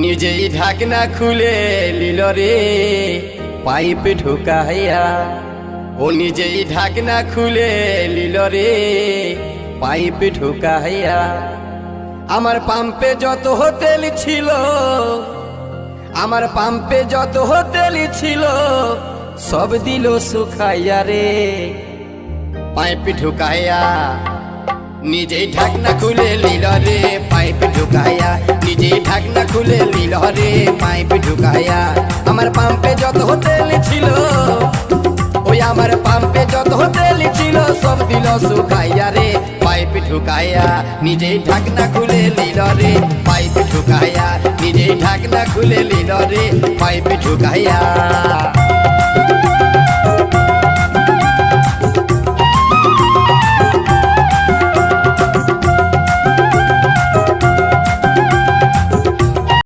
নিজেই ঢাকনা খুলে লিল রে, পাইপ ঢুকাইয়া। ও নিজেই ঢাকনা খুলে লিল রে, পাইপ ঢুকাইয়া। আমার পাম্পে যত হোটেল ছিল, আমার পাম্পে যত হোটেল ছিল, সব দিল শুকাইয়া রে। পাইপ ঢুকাইয়া, নিজেই ঢাকনা খুলে লিল রে, পাইপ নিজেই ঢাকনা নিল রে পাইপ ঢুকাইয়া আমার পাম্পে যত হোটেল ছিল, ওই আমার পাম্পে যত হোটেল ছিল, সব দিল শুকাইয়া রে পাইপ ঢুকাইয়া নিজেই ঢাকনা খুলে নিল রে পাইপ ঢুকাইয়া নিজেই ঢাকনা খুলে নিল রে পাইপ ঢুকাইয়া